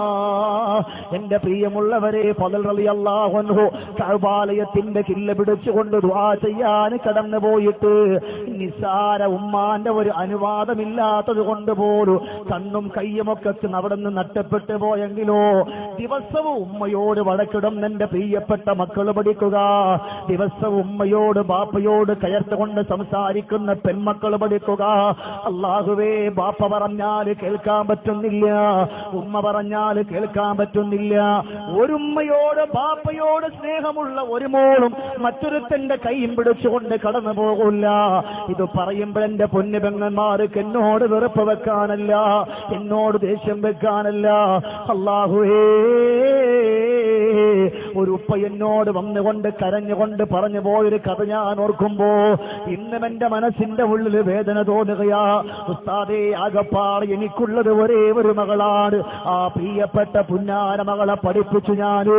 Oh. എന്റെ പ്രിയമുള്ളവരെ പതൽ റളിയല്ലാഹു കഅബാലയത്തിന്റെ കില്ല പിടിച്ചുകൊണ്ട് ദുആ ചെയ്യാൻ കടന്നു പോയിട്ട് നിസാര ഉമ്മാന്റെ ഒരു അനുവാദമില്ലാത്തത് കൊണ്ട് പോലും കണ്ണും കയ്യുമൊക്കെ അവിടെ നിന്ന് നട്ടപ്പെട്ടു പോയെങ്കിലോ ദിവസവും ഉമ്മയോട് വടക്കിടം എന്റെ പ്രിയപ്പെട്ട മക്കൾ പഠിക്കുക ദിവസവും ഉമ്മയോട് ബാപ്പയോട് കയർത്തുകൊണ്ട് സംസാരിക്കുന്ന പെൺമക്കൾ പഠിക്കുക. അള്ളാഹുവേ ബാപ്പ പറഞ്ഞാൽ കേൾക്കാൻ പറ്റുന്നില്ല. ഉമ്മ പറഞ്ഞാൽ കേൾക്കാൻ പറ്റുന്നില്ല ഒരുമ്മയോട് ബാപ്പയോട് സ്നേഹമുള്ള ഒരു മോളും മറ്റൊരുത്തന്റെ കൈയും പിടിച്ചുകൊണ്ട് കടന്നു പോകില്ല. ഇത് പറയുമ്പോഴെന്റെ പൊന്നുപെങ്ങന്മാർക്ക് എന്നോട് വെറുപ്പ് വെക്കാനല്ല എന്നോട് ദേഷ്യം വെക്കാനല്ല. അള്ളാഹുവേ ഒരു ഉപ്പ എന്നോട് വന്നുകൊണ്ട് കരഞ്ഞുകൊണ്ട് പറഞ്ഞു പോയൊരു കഥ ഞാൻ ഓർക്കുമ്പോ ഇന്നും എന്റെ മനസ്സിന്റെ ഉള്ളിൽ വേദന തോന്നുകയാ. ഉസ്താദേ ആകപ്പാട് എനിക്കുള്ളത് ഒരേ ഒരു മകളാണ്. ആ പ്രിയപ്പെട്ട പുന്നാര മകളെ പഠിപ്പിച്ചു ഞാൻ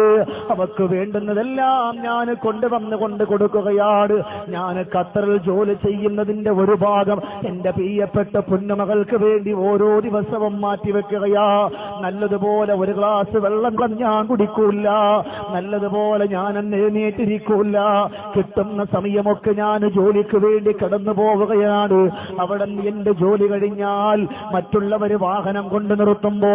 അവക്ക് വേണ്ടുന്നതെല്ലാം ഞാൻ കൊണ്ടുവന്ന് കൊണ്ട് കൊടുക്കുകയാണ്. ഞാൻ ഖത്തറിൽ ജോലി ചെയ്യുന്നതിന്റെ ഒരു ഭാഗം എന്റെ പ്രിയപ്പെട്ട പുന്നമകൾക്ക് വേണ്ടി ഓരോ ദിവസവും മാറ്റിവെക്കുകയാ. നല്ലതുപോലെ ഒരു ഗ്ലാസ് വെള്ളം ഞാൻ കുടിക്കൂല. നല്ലതുപോലെ ഞാൻ എന്നെ എഴുന്നേറ്റിരിക്കൂല. കിട്ടുന്ന സമയമൊക്കെ ഞാൻ ജോലിക്ക് വേണ്ടി കടന്നു പോവുകയാണ്. അവിടെ എന്റെ ജോലി കഴിഞ്ഞാൽ മറ്റുള്ളവർ വാഹനം കൊണ്ട് നിർത്തുമ്പോ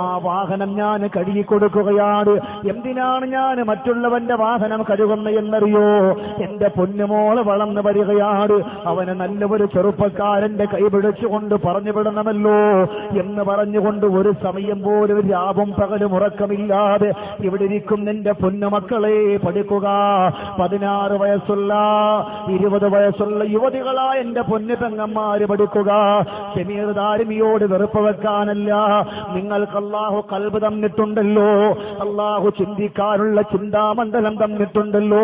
ആ വാഹനം ഞാൻ കഴുകി കൊടുക്കുകയാണ്. എന്തിനാണ് ഞാൻ മറ്റുള്ളവന്റെ വാഹനം കഴുകുന്ന എന്നറിയോ? എന്റെ പൊന്നുമോൾ വളർന്നു വരികയാണ്. അവന് നല്ലൊരു ചെറുപ്പക്കാരന്റെ കൈപിടിച്ചുകൊണ്ട് പറഞ്ഞു വിടണമല്ലോ എന്ന് പറഞ്ഞുകൊണ്ട് ഒരു സമയം പോലും രാവും പകലും ഉറക്കമില്ലാതെ ഇവിടെ ഇരിക്കുന്ന എന്റെ പൊന്നുമക്കളെ പഠിക്കുക. പതിനാറ് വയസ്സുള്ള ഇരുപത് വയസ്സുള്ള യുവതികളാ എന്റെ പൊന്നു പെങ്ങന്മാര് പഠിക്കുക. ഷമീർ ദാരിമിയോട് വെറുപ്പ് വെക്കാനല്ല. നിങ്ങൾക്ക് അള്ളാഹു കൽബ് തന്നിട്ടുണ്ടല്ലോ. അള്ളാഹു ചിന്തിക്കാനുള്ള ചിന്താമണ്ഡലം തന്നിട്ടുണ്ടല്ലോ.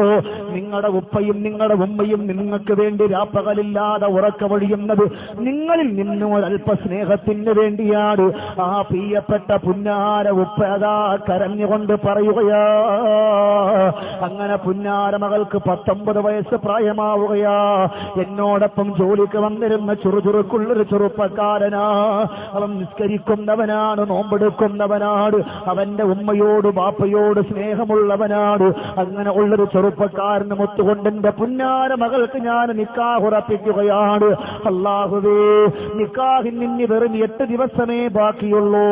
നിങ്ങളുടെ ഉപ്പയും നിങ്ങളുടെ ഉമ്മയും നിങ്ങൾക്ക് വേണ്ടി രാപ്പകലില്ലാതെ ഉറക്കമൊഴിയുന്നത് നിങ്ങളിൽ നിന്നും ഒരല്പ സ്നേഹത്തിന് വേണ്ടിയാണ്. ആ പ്രിയപ്പെട്ട പുന്നാര ഉപ്പ അതാ കരഞ്ഞുകൊണ്ട് പറയുകയാ. അങ്ങനെ പുന്നാര മകൾക്ക് പത്തൊമ്പത് വയസ്സ് പ്രായമാവുകയാ. എന്നോടൊപ്പം ജോലിക്ക് വന്നിരുന്ന ചുറുചുറുക്കുള്ളൊരു ചെറുപ്പക്കാരനാ അവൻ നിസ്കരിക്കുന്നവനാണ് നോമ്പെടുക്കുന്നവനാണ്. അവന്റെ ഉമ്മയോട് ബാപ്പയോട് സ്നേഹമുള്ളവനാണ്. അങ്ങനെ ഉള്ളൊരു ചെറുപ്പക്കാരന് മുത്തുകൊണ്ട് എന്റെ പുന്നാര മകൾക്ക് ഞാൻ നിക്കാഹ് ഉറപ്പിക്കുകയാണ്. അള്ളാഹുവേ നിക്കാഹിന് ഇനി വെറും എട്ട് ദിവസമേ ബാക്കിയുള്ളൂ.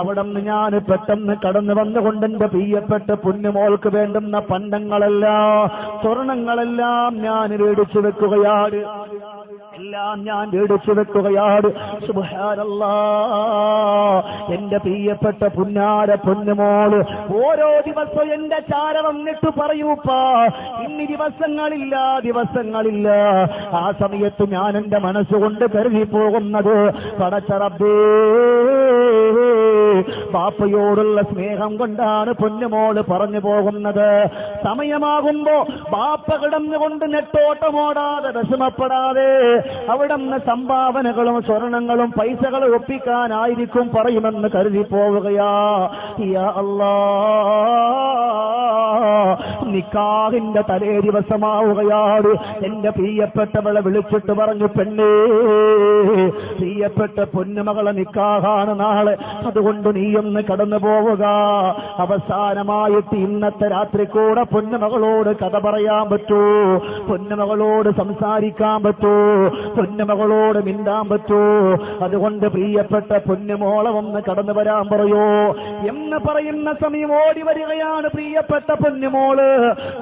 അവിടെ നിന്ന് ഞാൻ പെട്ടെന്ന് കടന്നു വന്നുകൊണ്ട് എന്റെ പ്രിയപ്പെട്ട പുന്നുമോൾക്ക് വേണ്ടുന്ന പണ്ടങ്ങളെല്ലാം സ്വർണങ്ങളെല്ലാം ഞാൻ മേടിച്ചു വെക്കുകയാണ്. എല്ലാം ഞാൻ എടുത്തു വെക്കുകയാണ്. എന്റെ പ്രിയപ്പെട്ട പുന്നാര പൊന്നുമോൾ ഓരോ ദിവസവും എന്റെ ചാര വന്നിട്ട് പറയൂപ്പാ ഇനി ദിവസങ്ങളില്ല ദിവസങ്ങളില്ല. ആ സമയത്ത് ഞാൻ എന്റെ മനസ്സുകൊണ്ട് കരുതി പോകുന്നത് പടച്ചറബേ ബാപ്പയോടുള്ള സ്നേഹം കൊണ്ടാണ് പൊന്നുമോൾ പറഞ്ഞു പോകുന്നത്. സമയമാകുമ്പോ ബാപ്പ കിടന്നുകൊണ്ട് നെട്ടോട്ടമോടാതെ വിഷമപ്പെടാതെ അവിടെ നിന്ന് സംഭാവനകളും സ്വർണങ്ങളും പൈസകളും ഒപ്പിക്കാനായിരിക്കും പറയുമെന്ന് കരുതി പോവുകയാ. അല്ലാ. നിക്കാഹിന്റെ തലേ ദിവസമാവുകയാണ്. എന്റെ പ്രിയപ്പെട്ടവളെ വിളിച്ചിട്ട് പറഞ്ഞു പെണ്ണേ പ്രിയപ്പെട്ട പൊന്നുമകളെ നിക്കാഹാണ് നാളെ. അതുകൊണ്ട് നീയൊന്ന് കടന്നു പോവുക അവസാനമായിട്ട് ഇന്നത്തെ രാത്രി കൂടെ പൊന്നുമകളോട് കഥ പറയാൻ പറ്റൂ. പൊന്നമകളോട് സംസാരിക്കാൻ പറ്റൂ. പൊന്നമകളോട് മിണ്ടാൻ പറ്റൂ. അതുകൊണ്ട് പ്രിയപ്പെട്ട പൊന്നുമോളെ ഒന്ന് കടന്നു വരാൻ പറയോ. എന്ന് പറയുന്ന സമയം ഓടി വരികയാണ് പ്രിയപ്പെട്ട പൊന്നുമോൾ.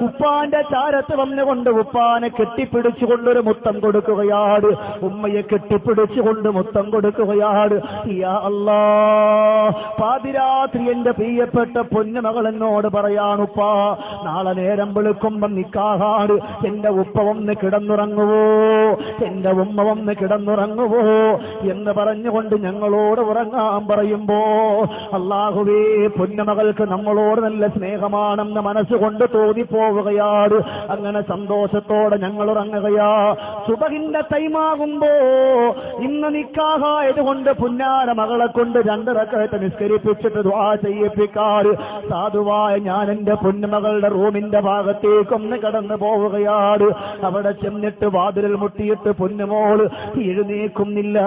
ഉപ്പാന്റെ ചാരത്ത് വന്നുകൊണ്ട് ഉപ്പാനെ കെട്ടിപ്പിടിച്ചുകൊണ്ടൊരു മുത്തം കൊടുക്കുകയാണ്. ഉമ്മയെ കെട്ടിപ്പിടിച്ചുകൊണ്ട് മുത്തം കൊടുക്കുകയാണ്. പാതിരാത്രി എന്റെ പ്രിയപ്പെട്ട പൊന്നുമകൾ എന്നോട് പറയാണുപ്പാ നാളെ നേരം വെളുക്കുമ്പം നിക്കാഹാട് എന്റെ ഉപ്പ ഒന്ന് കിടന്നുറങ്ങുവോ? എന്റെ ഉമ്മ ഒന്ന് കിടന്നുറങ്ങുവോ? എന്ന് പറഞ്ഞുകൊണ്ട് ഞങ്ങളോട് ഉറങ്ങാൻ പറയുമ്പോ അള്ളാഹുവേ പൊന്നമകൾക്ക് നമ്മളോട് നല്ല സ്നേഹമാണെന്ന് മനസ്സുകൊണ്ട് തോന്നിപ്പോവുകയാണ് അങ്ങനെ സന്തോഷത്തോടെ ഞങ്ങൾ ഉറങ്ങുകയാ സുബഹിന്റെ ടൈമാകുമ്പോ ഇന്ന് നിക്കാഹായത് കൊണ്ട് പുന്നാര മകളെ കൊണ്ട് രണ്ടിറക്കത്തെ നിസ്കരിപ്പിച്ചിട്ട് ദ്വാ ചെയ്യിപ്പിക്കാറ് സാധുവായ ഞാൻ എന്റെ പൊന്നുമകളുടെ റൂമിന്റെ ഭാഗത്തേക്കൊന്ന് കടന്നു പോവുകയാണ് അവിടെ ചെന്നിട്ട് വാതിലിൽ മുട്ടിയിട്ട് പൊന്നുമോൾ എഴുന്നേക്കുന്നില്ല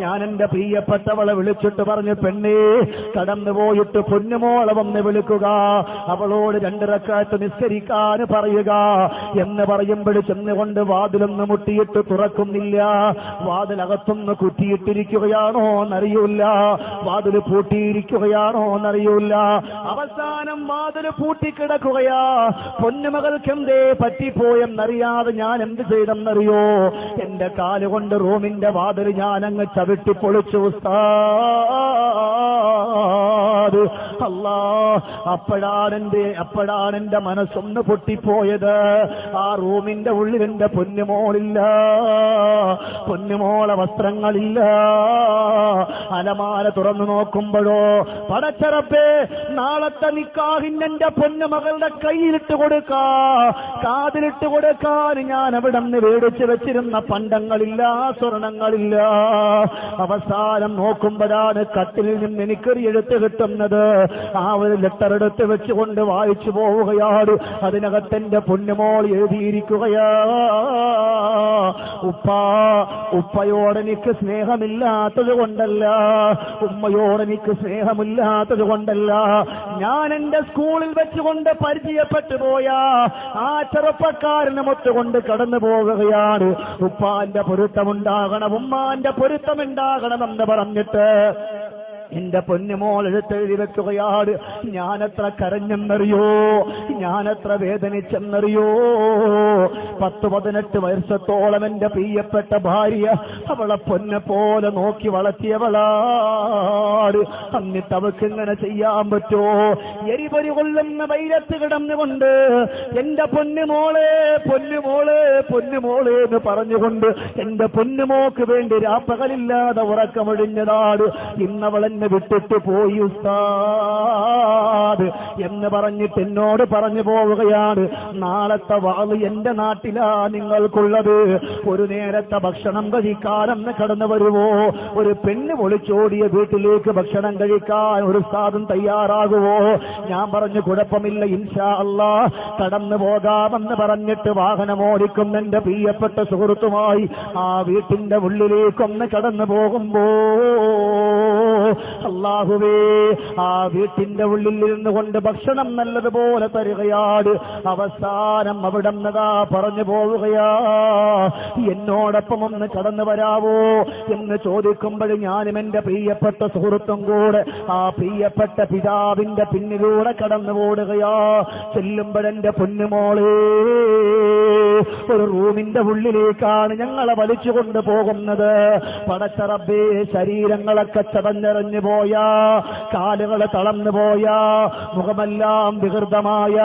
ഞാൻ എന്റെ പ്രിയപ്പെട്ടവളെ വിളിച്ചിട്ട് പറഞ്ഞു പെണ്ണേ കടന്നു പോയിട്ട് പൊന്നുമോളെ വന്ന് വിളിക്കുക. അവളോട് രണ്ടിറക്കാറ്റ് നിസ്കരിക്കാൻ പറയുക. എന്ന് പറയുമ്പോൾ ചെന്നുകൊണ്ട് വാതിലൊന്ന് മുട്ടിയിട്ട് തുറക്കുന്നില്ല. വാതിലകത്തൊന്ന് കുറ്റിയിട്ടിരിക്കുകയാണോ എന്നറിയൂല വാതിൽ പൂട്ടിയിരിക്കുകയാണോ എന്നറിയൂല അവസാനം വാതിൽ പൂട്ടിക്കിടക്കുകയാ. പൊന്നുമകൾക്ക് എന്തേ പറ്റിപ്പോയെന്നറിയാതെ ഞാൻ എന്ത് ചെയ്തെന്നറിയോ? എന്റെ കാലുകൊണ്ട് റൂമിന്റെ വാതിൽ ഞാൻ അങ്ങ് ചവിട്ടി പൊളിച്ചു അല്ലാ അപ്പോഴാണെന്റെ അപ്പോഴാണ് എന്റെ മനസ്സൊന്ന് പൊട്ടിപ്പോയത്. ആ റൂമിന്റെ ഉള്ളിൽ എന്റെ പൊന്നുമോളില്ല. പൊന്നുമോളെ വസ്ത്രങ്ങളില്ല. അലമാല തുറന്നു നോക്കുമ്പോഴോ പടച്ചറപ്പേ നാളത്തെ നിക്കാഹിന് എന്റെ പൊന്നുമകളുടെ കയ്യിലിട്ട് കൊടുക്കാ. കാതിലിട്ട് കൊടുക്കാൻ ഞാൻ അവിടെ നിന്ന് വേടിച്ച് വെച്ചിരുന്ന പണ്ടങ്ങളില്ല സ്വർണങ്ങളില്ല. അവസാനം നോക്കുമ്പോഴാണ് കട്ടിലിൽ നിന്ന് എനിക്കൊരു എഴുത്ത് കിട്ടുന്നത്. ആ ഒരു ലെറ്റർ എടുത്ത് വെച്ചുകൊണ്ട് വായിച്ചു പോവുകയാണ്. അതിനകത്തെന്റെ പൊന്നുമോൾ എഴുതിയിരിക്കുകയാ. ഉപ്പ ഉപ്പയോട് എനിക്ക് സ്നേഹമില്ലാത്തത് കൊണ്ടല്ല. ഉമ്മയോട് എനിക്ക് സ്നേഹമില്ലാത്തത് കൊണ്ടല്ല. ഞാൻ എന്റെ സ്കൂളിൽ വെച്ചുകൊണ്ട് പരിചയപ്പെട്ടു പോയ ആ ചെറുപ്പക്കാരനെ മുത്തുകൊണ്ട് കടന്നു പോവുകയാണ്. ഉപ്പാന്റെ പൊരുത്തമുണ്ടാകണം ഉമ്മാന്റെ പൊരുത്തമുണ്ടാകണമെന്ന് പറഞ്ഞിട്ട് എന്റെ പൊന്നുമോൾ എഴുത്തെഴുതി വെക്കുകയാണ് ഞാനെത്ര കരഞ്ഞെന്നറിയോ? ഞാനെത്ര വേദനിച്ചെന്നറിയോ? പത്ത് പതിനെട്ട് വയസ്സത്തോളം എന്റെ പ്രിയപ്പെട്ട ഭാര്യ അവളെ പൊന്നെ പോലെ നോക്കി വളർത്തിയവളാട്. അന്നിട്ട് അവൾക്ക് ഇങ്ങനെ ചെയ്യാൻ പറ്റുമോ എരിപൊരി കൊള്ളുന്ന വൈരത്ത് കിടന്നുകൊണ്ട് എന്റെ പൊന്നുമോളെ പൊന്നുമോളെ പൊന്നുമോളെ എന്ന് പറഞ്ഞുകൊണ്ട് എന്റെ പൊന്നുമോക്ക് വേണ്ടി രാപ്പകലില്ലാതെ ഉറക്കമൊഴിഞ്ഞതാണ് ഇന്നവൾ എന്നെ വിട്ടിട്ട് പോയി ഉസ്താദ് എന്ന് പറഞ്ഞിട്ട് എന്നോട് പറഞ്ഞു പോവുകയാണ്. നാളത്തെ വാൾ എന്റെ നാട്ടിലാ നിങ്ങൾക്കുള്ളത്. ഒരു നേരത്തെ ഭക്ഷണം കഴിക്കാനെന്ന് കടന്നു വരുവോ? ഒരു പെണ്ണ് ഒളിച്ചോടിയ വീട്ടിലേക്ക് ഭക്ഷണം കഴിക്കാൻ ഒരു സാധനം തയ്യാറാകുവോ? ഞാൻ പറഞ്ഞു കുഴപ്പമില്ല ഇൻഷാ അല്ലാ കടന്നു പോകാമെന്ന് പറഞ്ഞിട്ട് വാഹനം ഓടിക്കുന്ന എന്റെ പ്രിയപ്പെട്ട സുഹൃത്തുമായി ആ വീട്ടിന്റെ ഉള്ളിലേക്കൊന്ന് കടന്നു പോകുമ്പോ അള്ളാഹുവേ ആ വീട്ടിന്റെ ഉള്ളിൽ ഇരുന്നു കൊണ്ട് ഭക്ഷണം നല്ലതുപോലെ തരികയാണ് അവസാനം അവിടം പറഞ്ഞു പോവുകയാ. എന്നോടൊപ്പം ഒന്ന് കടന്നു വരാവോ എന്ന് ചോദിക്കുമ്പോൾ ഞാനും എന്റെ പ്രിയപ്പെട്ട സുഹൃത്തും കൂടെ ആ പ്രിയപ്പെട്ട പിതാവിന്റെ പിന്നിലൂടെ കടന്നു പോടുകയാ ചെല്ലുമ്പോഴെന്റെ പൊന്നുമോളേ ഒരു റൂമിന്റെ ഉള്ളിലേക്കാണ് ഞങ്ങളെ വലിച്ചുകൊണ്ട് പോകുന്നത് പടച്ചറബേ ശരീരങ്ങളൊക്കെ ചതഞ്ഞെറിഞ്ഞു പോയ കാലുകൾ തളർന്നു പോയ മുഖമെല്ലാം വികൃതമായ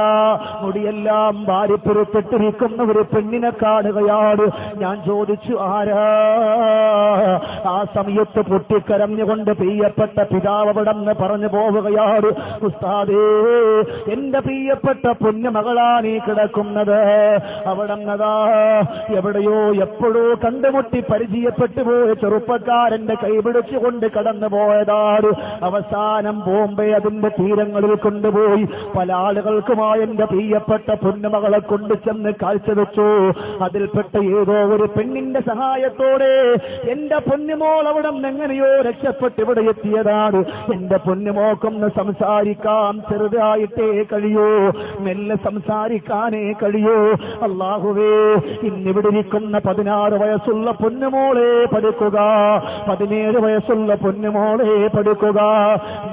മുടിയെല്ലാം വാരിപ്പുറത്തിട്ടിരിക്കുന്ന ഒരു പെണ്ണിനെ കാണുകയാണ്. ഞാൻ ചോദിച്ചു ആരാ? ആ സമയത്ത് പൊട്ടിക്കരഞ്ഞുകൊണ്ട് പ്രിയപ്പെട്ട പിതാവ് അവിടെ നിന്ന് പറഞ്ഞു പോവുകയാണ്. ഉസ്താദേ എന്റെ പ്രിയപ്പെട്ട പൊന്നുമകളാണ് ഈ കിടക്കുന്നത്. അവിടെ നിന്നതാ എവിടെയോ എപ്പോഴോ കണ്ടുമുട്ടി പരിചയപ്പെട്ടു പോയ ചെറുപ്പക്കാരന്റെ കൈപിടിച്ചുകൊണ്ട് കടന്നു പോയതാണ് അവസാനം ബോംബെ അതിന്റെ തീരങ്ങളിൽ കൊണ്ടുപോയി. പല ആളുകൾക്കുമായി എന്റെ പ്രിയപ്പെട്ട പൊന്നുമകളെ കൊണ്ടു ചെന്ന് കാഴ്ചവെച്ചു. അതിൽപ്പെട്ട ഏതോ ഒരു പെണ്ണിന്റെ സഹായത്തോടെ എന്റെ പൊന്നുമോൾ അവിടെ എങ്ങനെയോ രക്ഷപ്പെട്ട് ഇവിടെ എത്തിയതാണ്. എന്റെ പൊന്നുമോക്കൊന്ന് സംസാരിക്കാം ചെറുതായിട്ടേ കഴിയൂ. മെല്ലെ സംസാരിക്കാനേ കഴിയൂ. അള്ളാഹുവേ ഇന്നിവിടെ ഇരിക്കുന്ന പതിനാറ് വയസ്സുള്ള പൊന്നുമോളെ പഠിക്കുക. പതിനേഴ് വയസ്സുള്ള പൊന്നുമോളെ പഠിക്കുക.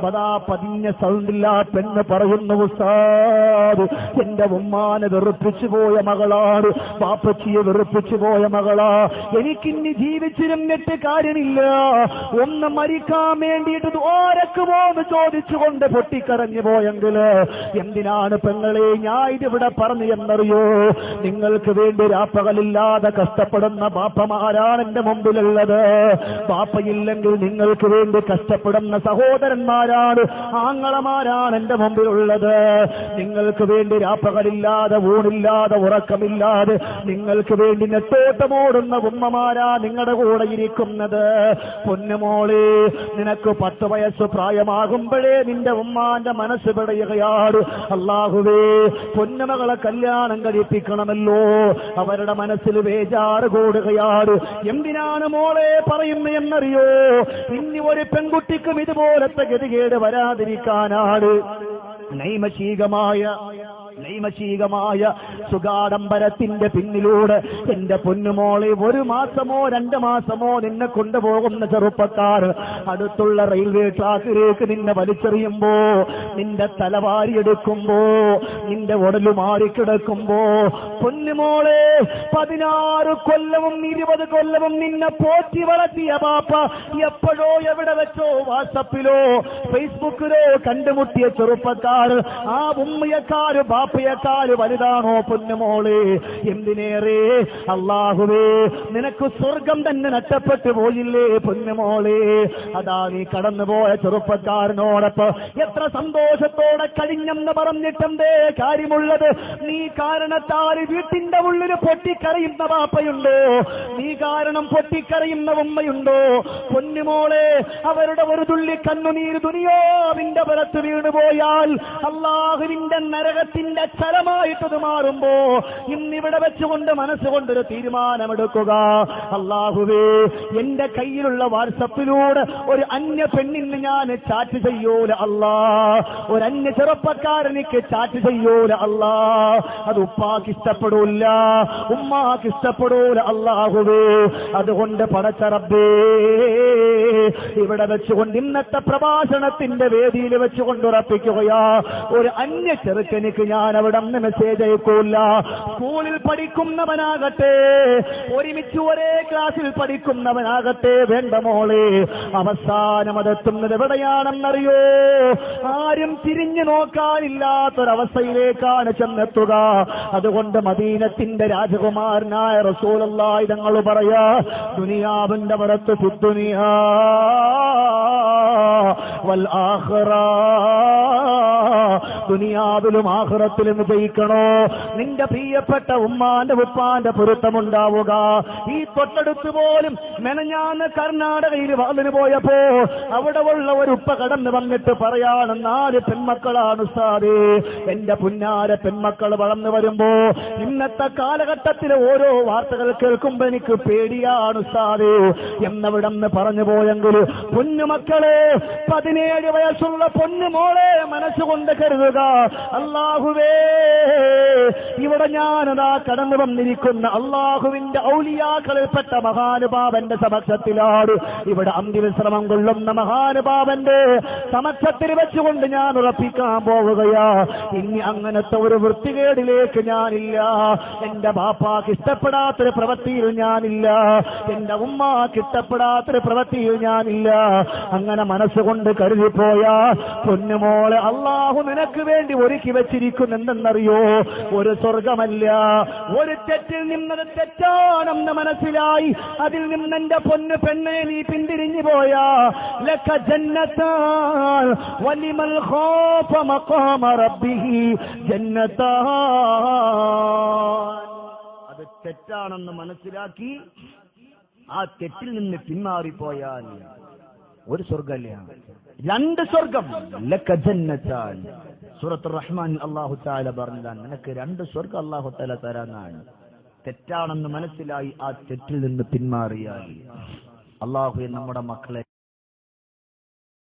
പതാ പതിഞ്ഞ സൗണ്ടില്ല പെണ്ണ് പറയുന്നു ഉസ്താദ് എന്റെ ഉമ്മാനെ വെറുപ്പിച്ചു പോയ മകളാണ് പാപ്പച്ചിയെ വെറുപ്പിച്ചു പോയ മകളാ. എനിക്കിനി ജീവിച്ചിരുന്നിട്ട് കാര്യമില്ല. ഒന്ന് മരിക്കാൻ വേണ്ടിയിട്ട് ഓരക്കുമോ എന്ന് ചോദിച്ചുകൊണ്ട് പൊട്ടിക്കരഞ്ഞു പോയെങ്കിൽ എന്തിനാണ് പെങ്ങളെ ഞാൻ ഇതിവിടെ പറഞ്ഞു എന്നറിയോ നിങ്ങൾക്ക് വേണ്ടി രാപ്പകലില്ലാതെ കഷ്ടപ്പെടുന്ന ബാപ്പമാരാണ് എന്റെ മുമ്പിലുള്ളത്. ബാപ്പയില്ലെങ്കിൽ നിങ്ങൾക്ക് വേണ്ടി കഷ്ടപ്പെടുന്ന സഹോദരന്മാരാണ് ആങ്ങളമാരാണ് എന്റെ മുമ്പിലുള്ളത്. നിങ്ങൾക്ക് വേണ്ടി രാപ്പകലില്ലാതെ ഊണില്ലാതെ ഉറക്കമില്ലാതെ നിങ്ങൾക്ക് വേണ്ടി നെട്ടോട്ടമോടുന്ന ഉമ്മമാരാ നിങ്ങളുടെ കൂടെ ഇരിക്കുന്നത്. പൊന്നുമോളെ നിനക്ക് പത്ത് വയസ്സ് പ്രായമാകുമ്പോഴേ നിന്റെ ഉമ്മാന്റെ മനസ്സ് പിടയുകയാണ് അള്ളാഹുവേ പൊന്നുമകളെ കല്യാണം കഴിപ്പിക്കണമല്ലോ. അവരുടെ മനസ്സിൽ വേജാറ് കൂടുകയാണ്. എന്തിനാണ് മോളെ പറയുന്നത് എന്നറിയോ? ഇനി ഒരു പെൺകുട്ടിക്കും ഇതുപോലത്തെ ഗതികേട് വരാതിരിക്കാനാണ്. നൈമശീകമായ നൈമശീകമായ സുഗാഡംബരത്തിന്റെ പിന്നിലൂടെ എന്റെ പൊന്നുമോളെ ഒരു മാസമോ രണ്ട് മാസമോ നിന്നെ കൊണ്ടുപോകുന്ന ചെറുപ്പക്കാർ അടുത്തുള്ള റെയിൽവേ ട്രാക്കിലേക്ക് നിന്നെ വലിച്ചെറിയുമ്പോ നിന്റെ തലവാരി എടുക്കുമ്പോ നിന്റെ ഉടലു മാറിക്കിടക്കുമ്പോ പൊന്നുമോളെ പതിനാറ് കൊല്ലവും ഇരുപത് കൊല്ലവും നിന്നെ പോറ്റി വളർത്തിയ ബാപ്പ എപ്പോഴോ എവിടെ വെച്ചോ വാട്സപ്പിലോ ഫേസ്ബുക്കിലോ കണ്ടുമുട്ടിയ ചെറുപ്പക്കാർ ആ ഉമ്മയക്കാര് ബാപ്പയക്കാര് വലുതാണോ പൊന്നുമോൾ? എന്തിനേറെ? അള്ളാഹുവേ നിനക്ക് സ്വർഗം തന്നെ നഷ്ടപ്പെട്ടു പോയില്ലേ പൊന്നുമോളെ? അതാ നീ കടന്നുപോയ ചെറുപ്പക്കാരനോടൊപ്പം എത്ര സന്തോഷത്തോടെ കഴിഞ്ഞെന്ന് പറഞ്ഞിട്ടെന്തേ കാര്യമുള്ളത്? നീ കാരണത്താൽ വീട്ടിന്റെ ഉള്ളിൽ പൊട്ടിക്കറിയുന്ന പാപ്പയുണ്ടോ നീ കാരണം പൊട്ടിക്കറിയുന്ന ഉമ്മയുണ്ടോ? പൊന്നുമോളെ അവരുടെ ഒരു തുള്ളി കണ്ണുനീര് ദുനിയാവിന്റെ പുറത്ത് വീണുപോയാൽ അള്ളാഹുവിന്റെ നരകത്തിന്റെ ചലമായിട്ടത് മാറുമ്പോ ഇന്നിവിടെ വെച്ചുകൊണ്ട് മനസ്സുകൊണ്ടൊരു തീരുമാനമെടുക്കുക. അള്ളാഹുവേ എന്റെ കയ്യിലുള്ള വാട്സപ്പിലൂടെ ഒരു അന്യ പെണ്ണിന് ഞാൻ ചാറ്റ് ചെയ്യൂല അല്ലാ. ഒരു അന്യ ചെറുപ്പക്കാരനിക്ക് ചാറ്റ് ചെയ്യൂല അല്ലാ. അത് ഉപ്പാക്ക് ഇഷ്ടപ്പെടൂല. ഉമ്മാക്ക് ഇഷ്ടപ്പെടൂല അള്ളാഹുവേ അതുകൊണ്ട് പടച്ചറബേ ഇവിടെ വെച്ചുകൊണ്ട് ഇന്നത്തെ പ്രഭാഷണത്തിന്റെ വേദിയിൽ വെച്ചുകൊണ്ട് ഉറപ്പിക്കുകയാ. ഒരു അന്യ ചെറുക്കനിക്ക് ഞാൻ അവിടെ നിന്ന് മെസ്സേജ് അയക്കൂല. സ്കൂളിൽ പഠിക്കുന്നവനാകട്ടെ ഒരുമിച്ച് ഒരേ ക്ലാസ്സിൽ പഠിക്കുന്നവനാകട്ടെ വേണ്ട മോളെ. അവസാനം അതെത്തുന്നത് എവിടെയാണെന്നറിയോ? ആരും തിരിഞ്ഞു നോക്കാനില്ലാത്തൊരവസ്ഥയിലേക്കാണ് ചെന്നെത്തുക. അതുകൊണ്ട് മദീനത്തിന്റെ രാജകുമാരനായ റസൂലല്ലായി തങ്ങൾ പറയാ ദുനിയാവിന്റെ പുറത്ത് പുത്തുനിയാ വൽ ആഖിറ. ദുനിയാവിലും ആഹ്റത്തിലും ജയിക്കണോ? നിന്റെ പ്രിയപ്പെട്ട ഉമ്മാന്റെ ഉപ്പാന്റെ പൊരുത്തമുണ്ടാവുക. ഈ തൊട്ടടുത്ത് പോലും മെനഞ്ഞാന്ന് കർണാടകയിൽ വന്നിന് പോയപ്പോ അവിടെ ഉള്ള ഒരു ഉപ്പ കടന്നു വന്നിട്ട് പറയാണ് നാല് പെൺമക്കളാണ് സാറേ എന്റെ പുന്നാര പെൺമക്കൾ വളർന്നു വരുമ്പോ ഇന്നത്തെ കാലഘട്ടത്തിൽ ഓരോ വാർത്തകൾ കേൾക്കുമ്പോ എനിക്ക് പേടിയാണ് സാറേ എന്നവിടെ പറഞ്ഞു പോയെങ്കിൽ പൊന്നുമക്കളെ പതിനേഴ് വയസ്സുള്ള പൊന്നുമോളെ മനസ്സുകൊണ്ട് കരുതുക. അള്ളാഹുവേ ഇവിടെ ഞാനതാ കടന്നു വന്നിരിക്കുന്ന അള്ളാഹുവിന്റെ ഔലിയാക്കളിൽപ്പെട്ട മഹാനുഭാവന്റെ സമക്ഷത്തിലാണ് ഇവിടെ അന്തിവിശ്രമം കൊള്ളുന്ന മഹാനുഭാവന്റെ സമക്ഷത്തിൽ വെച്ചുകൊണ്ട് ഞാൻ ഉറപ്പിക്കാൻ പോവുകയാ. ഇനി അങ്ങനത്തെ ഒരു വൃത്തികേടിലേക്ക് ഞാനില്ല. എന്റെ ബാപ്പാക്ക് ഇഷ്ടപ്പെടാത്തൊരു പ്രവൃത്തിയിൽ ഞാനില്ല. എന്റെ ഉമ്മാക്ക് ഇഷ്ടപ്പെടാത്തൊരു പ്രവൃത്തിയിൽ ഞാനില്ല. അങ്ങനെ മനസ്സുകൊണ്ട് കരുതിപ്പോയ പൊന്നുമോളെ അള്ളാഹു നിനക്ക് വേണ്ടി ഒരുക്കി വെച്ചിരിക്കുന്നെന്നറിയോ ഒരു സ്വർഗമല്ല. ഒരു തെറ്റിൽ നിന്നത് തെറ്റാണെന്ന് മനസ്സിലായി. അതിൽ നിന്ന് എന്റെ പൊന്ന് പെണ്ണെ നീ പിന്തിരിഞ്ഞു പോയാ. ലക്ക ജന്നത്താൽ വലിമൽ ജന്നത്താൻ അത് തെറ്റാണെന്ന് മനസ്സിലാക്കി ആ തെറ്റിൽ നിന്ന് പിന്മാറിപ്പോയാൽ ഒരു സ്വർഗല്ല രണ്ട് സ്വർഗം. സൂറത്ത് റഹ്മാൻ അള്ളാഹു താല പറഞ്ഞതാണ് നിനക്ക് രണ്ട് സ്വർഗം അള്ളാഹു താല തരാനാണ്. തെറ്റാണെന്ന് മനസ്സിലായി ആ തെറ്റിൽ നിന്ന് പിന്മാറിയാൽ. അള്ളാഹു നമ്മുടെ മക്കളെ